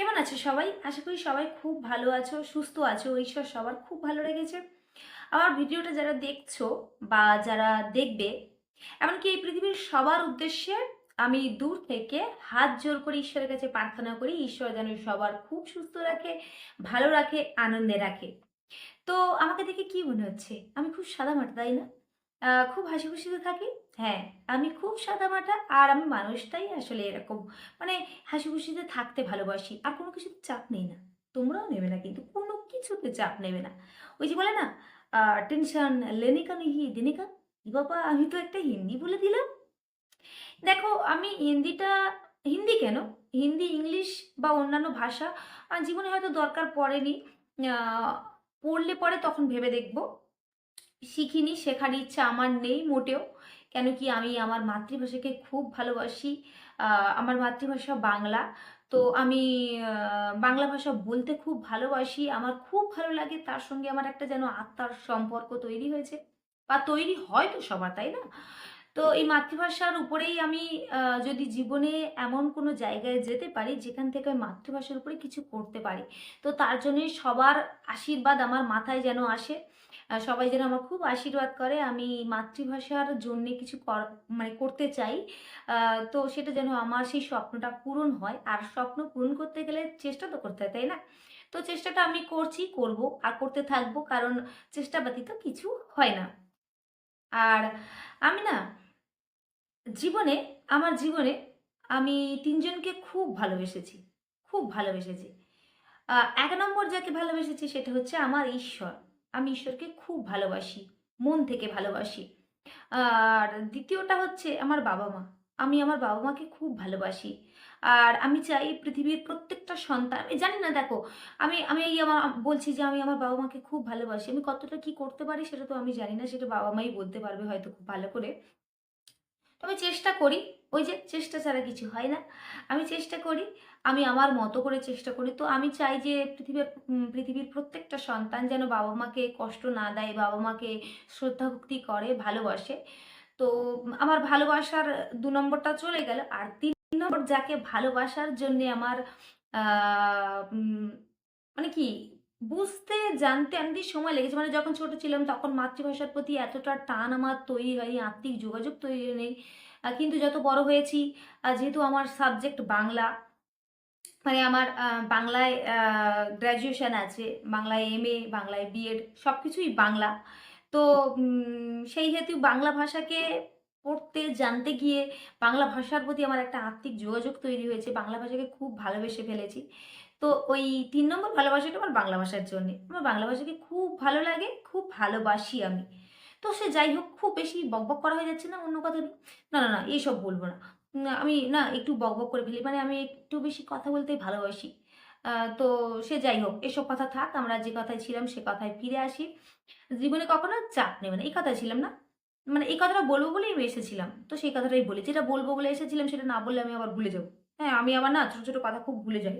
কেমন আছে সবাই? আশা করি সবাই খুব ভালো আছো, সুস্থ আছো। ঈশ্বর, সবার খুব ভালো লেগেছে। আমার ভিডিওটা যারা দেখছ বা যারা দেখবে, এমনকি এই পৃথিবীর সবার উদ্দেশ্যে আমি দূর থেকে হাত জোর করে ঈশ্বরের কাছে প্রার্থনা করি, ঈশ্বর যেন সবার খুব সুস্থ রাখে, ভালো রাখে, আনন্দে রাখে। তো আমাকে দেখে কি মনে হচ্ছে? আমি খুব সাদা মাটা তাই না? খুব হাসি খুশিতে থাকি। হ্যাঁ আমি খুব সাদা মাটা আর আমি মানুষটাই আসলে এরকম। মানে হাসি খুশিতে থাকতে ভালোবাসি, আর কোনো কিছুতে চাপ নেই না। তোমরাও নেবে না কিন্তু কোনো কিছুতে চাপ নেবে না। ওই যে বলে না টেনশন লেনে কা নেই দিনে কা ই বাবা, আমি তো একটা হিন্দি বলে দিলাম। দেখো, আমি হিন্দিটা, হিন্দি কেন? হিন্দি, ইংলিশ বা অন্যান্য ভাষা জীবনে হয়তো দরকার পড়েনি। পড়লে পরে তখন ভেবে দেখব। শিখিনি, শেখার ইচ্ছা আমার নেই মোটেও। কেন কি আমি আমার মাতৃভাষাকে খুব ভালোবাসি। আমার মাতৃভাষা বাংলা। তো আমি বাংলা ভাষা বলতে খুব ভালোবাসি। আমার খুব ভালো লাগে তার সঙ্গে আমার একটা যেন আত্মার সম্পর্ক তৈরি হয়েছে। বা তৈরি হয় তো সবার, তাই না? তো এই মাতৃভাষার উপরেই আমি যদি জীবনে এমন কোনো জায়গায় যেতে পারি, যেখান থেকে আমি মাতৃভাষার উপরে কিছু করতে পারি, তো তার জন্যই সবার আশীর্বাদ আমার মাথায় যেন আসে। সবাই যেন আমার খুব আশীর্বাদ করে, আমি মাতৃভাষার জন্য কিছু মানে করতে চাই। তো সেটা যেন আমার সেই স্বপ্নটা পূরণ হয়। আর স্বপ্ন পূরণ করতে গেলে চেষ্টা তো করতে হয়, তাই না? তো চেষ্টাটা আমি করছি, করব আর করতে থাকব, কারণ চেষ্টা ব্যতীত কিছু হয় না। আর আমি না জীবনে, আমার জীবনে আমি তিনজনকে খুব ভালোবেসেছি খুব ভালোবেসেছি। এক নম্বর যাকে ভালোবেসেছি সেটা হচ্ছে আমার ঈশ্বর। আমি ঈশ্বরকে খুব ভালোবাসি, মন থেকে ভালোবাসি। আর দ্বিতীয়টা হচ্ছে আমার বাবা মা আমি আমার বাবা মাকে খুব ভালোবাসি। আর আমি চাই পৃথিবীর প্রত্যেকটা সন্তান, আমি জানি না, দেখো, আমি আমি এই আমার, বলছি যে আমি আমার বাবা মাকে খুব ভালোবাসি। আমি কতটা কি করতে পারি সেটা তো আমি জানি না, সেটা বাবা মাই বলতে পারবে হয়তো খুব ভালো করে। তবে চেষ্টা করি, ওই যে চেষ্টা ছাড়া কিছু হয় না। আমি চেষ্টা করি, আমি আমার মতো করে চেষ্টা করি। তো আমি চাই যে পৃথিবীর পৃথিবীর প্রত্যেকটা সন্তান যেন বাবা মাকে কষ্ট না দেয় বাবা মাকে শ্রদ্ধা ভক্তি করে, ভালোবাসে। তো আমার ভালোবাসার দু নম্বরটা চলে গেল। আর তিন নম্বর, যাকে ভালোবাসার জন্যে আমার মানে কি বুঝতে, জানতে অনেক সময় লেগেছে। মানে যখন ছোট ছিলাম তখন মাতৃভাষার প্রতি এতটা টান আমার তৈরি হয়নি, আত্মিক যোগাযোগ তৈরি নেই কিন্তু যত বড় হয়েছি যেহেতু আমার সাবজেক্ট বাংলা মানে আমার বাংলায় গ্র্যাজুয়েশন আছে, বাংলায় এম এ বাংলায় বিএড সব কিছুই বাংলা। তো সেই হেতু বাংলা ভাষাকে পড়তে, জানতে গিয়ে বাংলা ভাষার প্রতি আমার একটা আত্মিক যোগাযোগ তৈরি হয়েছে। বাংলা ভাষাকে খুব ভালোবেসে ফেলেছি। তো ওই তিন নম্বর ভালোবাসাটা আমার বাংলা ভাষার জন্যে। আমার বাংলা ভাষাকে খুব ভালো লাগে, খুব ভালোবাসি আমি। তো সে যাই হোক, খুব বেশি বকবক করা হয়ে যাচ্ছে না, অন্য কথা নেই না না না এইসব বলব না। আমি না একটু বকবক করে ফেলি মানে আমি একটু বেশি কথা বলতে ভালোবাসি। তো সে যাই হোক, এসব কথা থাক, আমরা যে কথায় ছিলাম সে কথায় ফিরে আসি। জীবনে কখনো চাপ নেবে না, এই কথা ছিলাম না? মানে এই কথাটা বলব বলেই আমি এসেছিলাম, তো সেই কথাটাই বলি। যেটা বলব বলে এসেছিলাম, সেটা না বললে আমি আবার ভুলে যাব। হ্যাঁ আমি আবার না ছোটো ছোটো কথা খুব ভুলে যাই।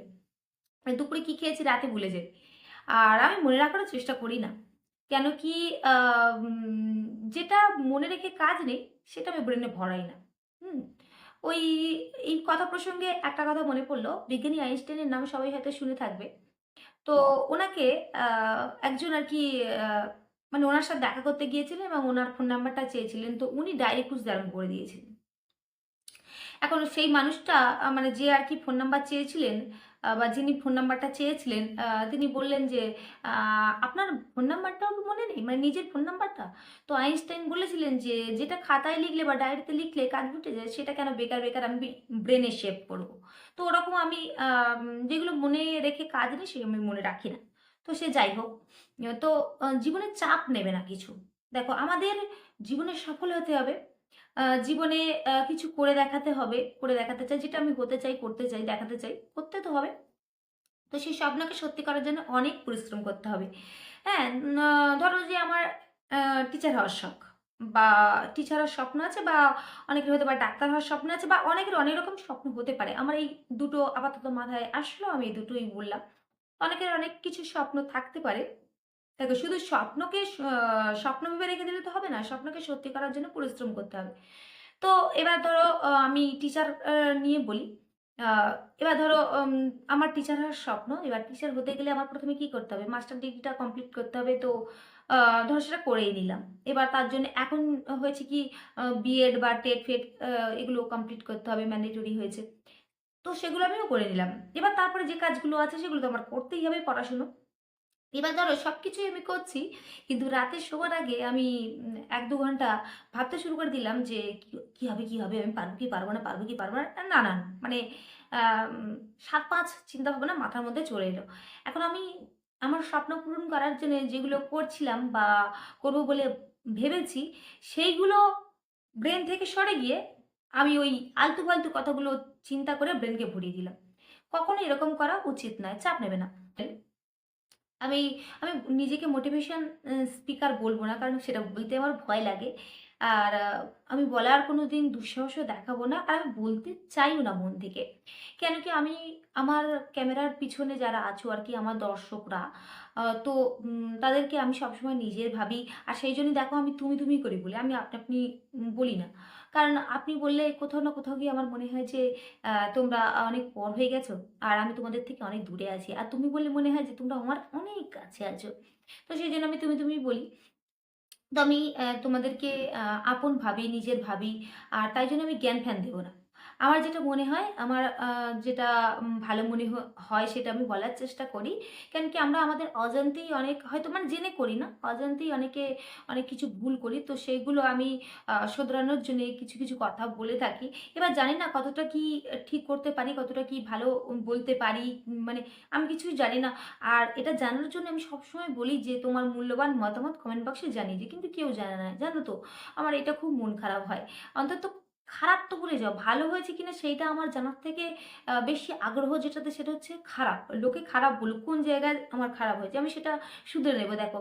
দুপুরে কী খেয়েছি রাতে ভুলে যাই। আর আমি মনে রাখারও চেষ্টা করি না। কেন কি যেটা মনে রেখে কাজ নেই, সেটা আমি ব্রেনে ভরাই না। হুম, ওই, এই কথা প্রসঙ্গে একটা কথা মনে পড়ল। বিজ্ঞানী আইনস্টাইনের নাম সবাই হয়তো শুনে থাকবে। তো ওনাকে একজন আর কি মানে ওনার সাথে দেখা করতে গিয়েছিলেন এবং ওনার ফোন নাম্বারটা চেয়েছিলেন। তো উনি খুঁজতে আরম্ভ করে দিয়েছিলেন। এখন সেই মানুষটা মানে যে আর কি ফোন নাম্বার চেয়েছিলেন বা যিনি ফোন নাম্বারটা চেয়েছিলেন তিনি বললেন যে আপনার ফোন নাম্বারটাও মনে নেই? মানে নিজের ফোন নাম্বারটা তো আইনস্টাইন বলেছিলেন যে, যেটা খাতায় লিখলে বা ডায়েরিতে লিখলে কাজ উঠে যায়, সেটা কেন বেকার বেকার আমি ব্রেনে শেপ করব? তো ওরকম আমি যেগুলো মনে রেখে কাজ নেই, সেগুলো আমি মনে রাখি না। তো সে যাই হোক, তো জীবনে চাপ নেবে না কিছু। দেখো, আমাদের জীবনে সফল হতে হবে। জীবনে কিছু করে দেখাতে হবে, করে দেখাতে চাই, যেটা আমি হতে চাই, করতে চাই, দেখাতে চাই, করতে তো হবে। তো সেই স্বপ্নকে সত্যি করার জন্য অনেক পরিশ্রম করতে হবে। হ্যাঁ ধরো যে আমার টিচার হওয়ার শখ, বা টিচার হওয়ার স্বপ্ন আছে, বা অনেকের হতে পারে ডাক্তার হওয়ার স্বপ্ন আছে, বা অনেকের অনেক রকম স্বপ্ন হতে পারে। আমার এই দুটো আপাতত মাথায় আসলো, আমি এই দুটোই বললাম। অনেকের অনেক কিছু স্বপ্ন থাকতে পারে দেখো, শুধু স্বপ্নকে স্বপ্ন ভেবে রেখে দিলে তো হবে না, স্বপ্নকে সত্যি করার জন্য পরিশ্রম করতে হবে। তো এবার ধরো আমি টিচার নিয়ে বলি। এবার ধরো আমার টিচার হওয়ার স্বপ্ন, এবার টিচার হতে গেলে আমার প্রথমে কি করতে হবে? মাস্টার ডিগ্রিটা কমপ্লিট করতে হবে, তো ধরো সেটা করেই নিলাম। এবার তার জন্য এখন হয়েছে কি বিএড বা টেট ফেট এগুলো কমপ্লিট করতে হবে ম্যান্ডেটরি হয়েছে। তো সেগুলো আমিও করে নিলাম। এবার তারপরে যে কাজগুলো আছে, সেগুলো তো আমার করতেই হবে পড়াশুনো। এবার ধরো সব কিছুই আমি করছি কিন্তু রাতে শোবার আগে আমি এক দু ঘণ্টা ভাবতে শুরু করে দিলাম যে কি- হবে কি হবে আমি পারব কি পারব না পারব কি পারব না না না না, মানে সাত পাঁচ চিন্তা ভাবনা মাথার মধ্যে চলে এলো। এখন আমি আমার স্বপ্ন পূরণ করার জন্য যেগুলো করছিলাম বা করব বলে ভেবেছি সেইগুলো ব্রেন থেকে সরে গিয়ে আমি ওই আলতু ফালতু কথাগুলো চিন্তা করে ব্রেনকে ভরিয়ে দিলাম। কখনো এরকম করা উচিত নয় চাপ নেবে না। আমি আমি নিজেকে মোটিভেশন স্পিকার বলব না, কারণ সেটা বলতে আমার ভয় লাগে। আর আমি বলার কোনো দিন দুঃসাহসও দেখাবো না, আর আমি বলতে চাইও না মন থেকে। কেন কি আমি, আমার ক্যামেরার পিছনে যারা আছো আর কি, আমার দর্শকরা তো তাদেরকে আমি সবসময় নিজের ভাবি, আর সেই জন্যই দেখো আমি তুমি তুমি করে বলি। আমি আপনি আপনি বলি না। কারণ আপনি বললে কোথাও না কোথাও গিয়ে আমার মনে হয় যে তোমরা অনেক পর হয়ে গেছো আর আমি তোমাদের থেকে অনেক দূরে আছি। আর তুমি বললে মনে হয় যে, তোমরা আমার অনেক কাছে আছো। তো সেই জন্য আমি তুমি তুমি বলি। তো আমি তোমাদেরকে আপন ভাবি, নিজের ভাবি, আর তাই জন্য আমি জ্ঞান ফ্যান দেবো না। আমার যেটা মনে হয়, আমার যেটা ভালো মনে হয় সেটা আমি বলার চেষ্টা করি। কেন কি আমরা আমাদের অজান্তেই অনেক, হয়তো মানে জেনে করি না, অজান্তেই অনেকে, অনেক কিছু ভুল করি। তো সেইগুলো আমি শোধরানোর জন্য কিছু কিছু কথা বলে থাকি। এবার জানি না কতটা কি ঠিক করতে পারি, কতটা কি ভালো বলতে পারি মানে আমি কিছুই জানি না। আর এটা জানার জন্য আমি সবসময় বলি যে, তোমার মূল্যবান মতামত কমেন্ট বক্সে জানিয়ে যে কিন্তু কেউ জানে না, জানো তো? আমার এটা খুব মন খারাপ হয়। অন্তত খারাপ তো ভুলে যাও। ভালো হয়েছে কিনা সেইটা আমার জানার থেকে বেশি আগ্রহ যেটাতে সেটা হচ্ছে খারাপ। লোকে খারাপ বলুক, কোন জায়গায় আমার খারাপ হয়েছে? আমি সেটা শুধরে নেব, দেখো।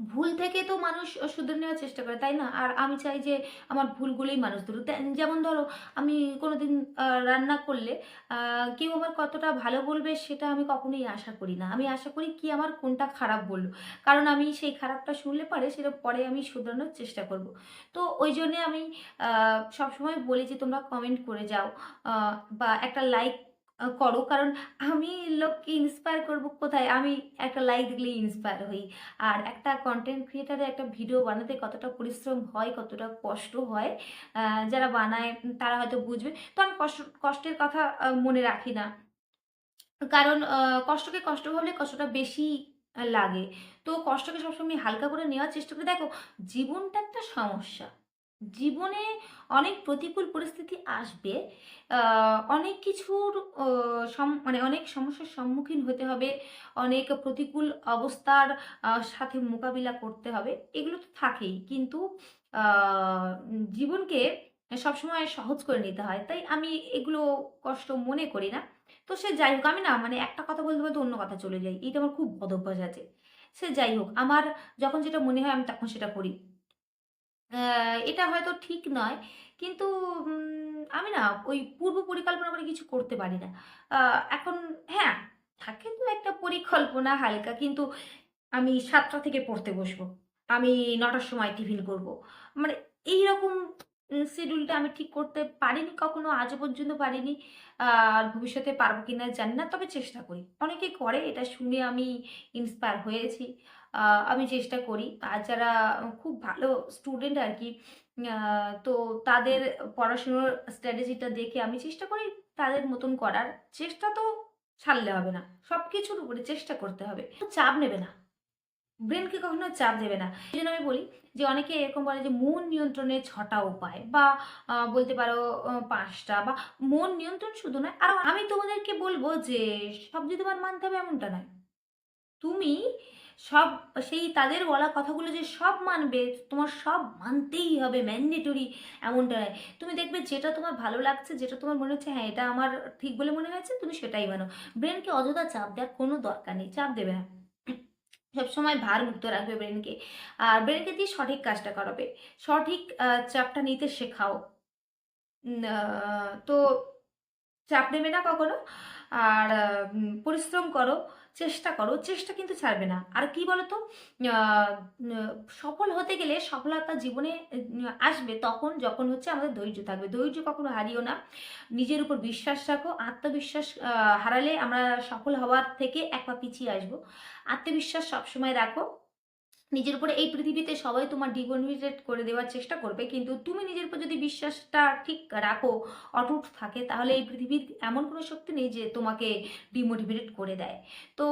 ভুল থেকে তো মানুষ শুধরে নেওয়ার চেষ্টা করে তাই না? আর আমি চাই যে আমার ভুলগুলোই মানুষ ধরুক। যেমন ধরো আমি কোনোদিন আহ, রান্না করলে কেউ আমার কতটা ভালো বলবে সেটা আমি কখনোই আশা করি না। আমি আশা করি কি আমার কোনটা খারাপ বলল। কারণ আমি সেই খারাপটা শুনলে পরে সেটা পরে আমি শুধরানোর চেষ্টা করব। তো ওই জন্যে আমি সবসময় বলি যে তোমরা কমেন্ট করে যাও বা একটা লাইক করো। কারণ আমি লোককে ইন্সপায়ার করব কোথায়? আমি একটা লাইক দিলেই ইন্সপায়ার হই। আর একটা কন্টেন্ট ক্রিয়েটারে একটা ভিডিও বানাতে কতটা পরিশ্রম হয়, কতটা কষ্ট হয় যারা বানায়, তারা হয়তো বুঝবে। তো আমি কষ্ট, কষ্টের কথা মনে রাখি না। কারণ কষ্টকে কষ্ট ভাবলে কষ্টটা বেশি লাগে। তো কষ্টকে সবসময় হালকা করে নেওয়ার চেষ্টা করে। দেখো, জীবনটা একটা সমস্যা। জীবনে অনেক প্রতিকূল পরিস্থিতি আসবে। অনেক কিছুর মানে অনেক সমস্যার সম্মুখীন হতে হবে। অনেক প্রতিকূল অবস্থার সাথে মোকাবিলা করতে হবে। এগুলো তো থাকেই। কিন্তু জীবনকে সবসময় সহজ করে নিতে হয়। তাই আমি এগুলো কষ্ট মনে করি না। তো সে যাই হোক, আমি না মানে একটা কথা বলতে বলতে অন্য কথা চলে যাই। এইটা আমার খুব বদ অভ্যাস আছে। সে যাই হোক, আমার যখন যেটা মনে হয়, আমি তখন সেটা করি। এটা হয়তো ঠিক নয়। কিন্তু আমি না ওই পূর্ব পরিকল্পনা করে কিছু করতে পারি না। এখন হ্যাঁ থাকে তো একটা পরিকল্পনা হালকা, কিন্তু আমি সাতটা থেকে পড়তে বসবো। আমি নটার সময় টিফিন করব। মানে এই রকম শিডিউলটা আমি ঠিক করতে পারিনি, কখনো আজও পর্যন্ত পারিনি। আর ভবিষ্যতে পারব কিনা জানি না, তবে চেষ্টা করি। অনেকে করে, এটা শুনে আমি ইন্সপায়ার হয়েছি। আমি চেষ্টা করি। আর যারা খুব ভালো স্টুডেন্ট আর কি তো তাদের পড়াশুনোর স্ট্র্যাটেজিটা দেখে আমি চেষ্টা করি তাদের মতন করার। চেষ্টা তো ছাড়লে হবে না সব কিছুর উপরে চেষ্টা করতে হবে। চাপ নেবে না। ব্রেনকে কখনো চাপ দেবে না। এই জন্য আমি বলি যে অনেকে এরকম বলে যে মন নিয়ন্ত্রণের ছটা উপায় বা বলতে পারো পাঁচটা বা মন নিয়ন্ত্রণ শুধু নয়, আর আমি তোমাদেরকে বলব যে সব যে তোমার মানতে হবে এমনটা নয়। তুমি সব, সেই তাদের বলা কথাগুলো যে সব মানবে, তোমার সব মানতেই হবে ম্যান্ডেটরি এমনটা নয়। তুমি দেখবে যেটা তোমার ভালো লাগছে, যেটা তোমার মনে হচ্ছে হ্যাঁ এটা আমার ঠিক বলে মনে হয়েছে, তুমি সেটাই মানো। ব্রেনকে অযথা চাপ দেওয়ার কোনো দরকার নেই, চাপ দেবে না। সবসময় ভার মুক্ত রাখবে ব্রেনকে। আর ব্রেনকে দিয়ে সঠিক কাজটা করাবে। সঠিক চাপটা নিতে শেখাও। তো চাপ নেবে না কখনো। আর পরিশ্রম করো। চেষ্টা করো, চেষ্টা কিন্তু ছাড়বে না। আর কি বলতো? সফল হতে গেলে সফলতা জীবনে আসবে তখন যখন হচ্ছে আমাদের ধৈর্য থাকবে। ধৈর্য কখনো হারিও না। নিজের উপর বিশ্বাস রাখো। আত্মবিশ্বাস হারালে আমরা সফল হওয়ার থেকে এক পা পিছিয়ে আসব। আত্মবিশ্বাস সবসময় রাখো। নিজের উপরে এই পৃথিবীতে সবাই তোমার ডিমোটিভেট করে দেওয়ার চেষ্টা করবে, কিন্তু তুমি নিজের উপর যদি বিশ্বাসটা ঠিক রাখো, অটুট থাকে, তাহলে এই পৃথিবীর এমন কোনো শক্তি নেই যে তোমাকে ডিমোটিভেট করে দেয়। তো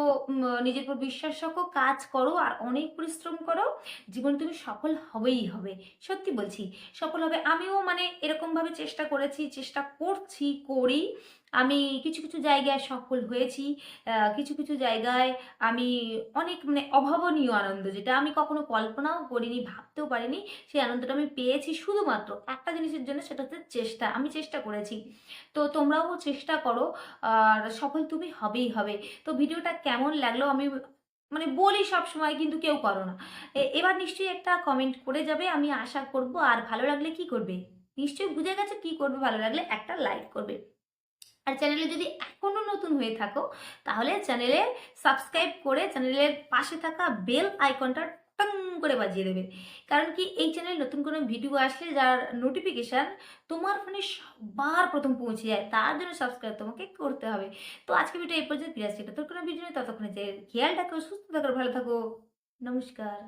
নিজের উপর বিশ্বাস রাখো, কাজ করো আর অনেক পরিশ্রম করো, জীবনে তুমি সফল হবেই হবে। সত্যি বলছি, সফল হবে। আমিও মানে এরকমভাবে চেষ্টা করেছি, চেষ্টা করছি, করি আমি কিছু কিছু জায়গায় সফল হয়েছি। কিছু কিছু জায়গায় আমি অনেক মানে অভাবনীয় আনন্দ, যেটা আমি কখনো কল্পনাও করিনি, ভাবতেও পারিনি। সেই আনন্দটা আমি পেয়েছি শুধুমাত্র একটা জিনিসের জন্য, সেটা হচ্ছে চেষ্টা। আমি চেষ্টা করেছি। তো তোমরাও চেষ্টা করো, আর সফল তুমি হবেই হবে। তো ভিডিওটা কেমন লাগল আমি মানে বলি সব সময় কিন্তু কেউ করো না। এবার নিশ্চয়ই একটা কমেন্ট করে যাবে, আমি আশা করব। আর ভালো লাগলে কি করবে? নিশ্চয়ই বুঝে গেছে কি করবে, ভালো লাগলে একটা লাইক করবে। আর চ্যানেলে যদি এখনও নতুন হয়ে থাকো, তাহলে চ্যানেলে সাবস্ক্রাইব করে চ্যানেলের পাশে থাকা বেল আইকনটা টং করে বাজিয়ে দেবে। কারণ কি, এই চ্যানেলে নতুন কোনো ভিডিও আসলে যার নোটিফিকেশান তোমার ফোনে সবার প্রথম পৌঁছে যায়, তার জন্য সাবস্ক্রাইব তোমাকে করতে হবে। তো আজকে ভিডিও এই পর্যন্ত, ফিরে আসছি তোর কোনো ভিডিও নেই ততক্ষণে যে খেয়াল রাখো, সুস্থ থাকো, ভালো থাকো। নমস্কার।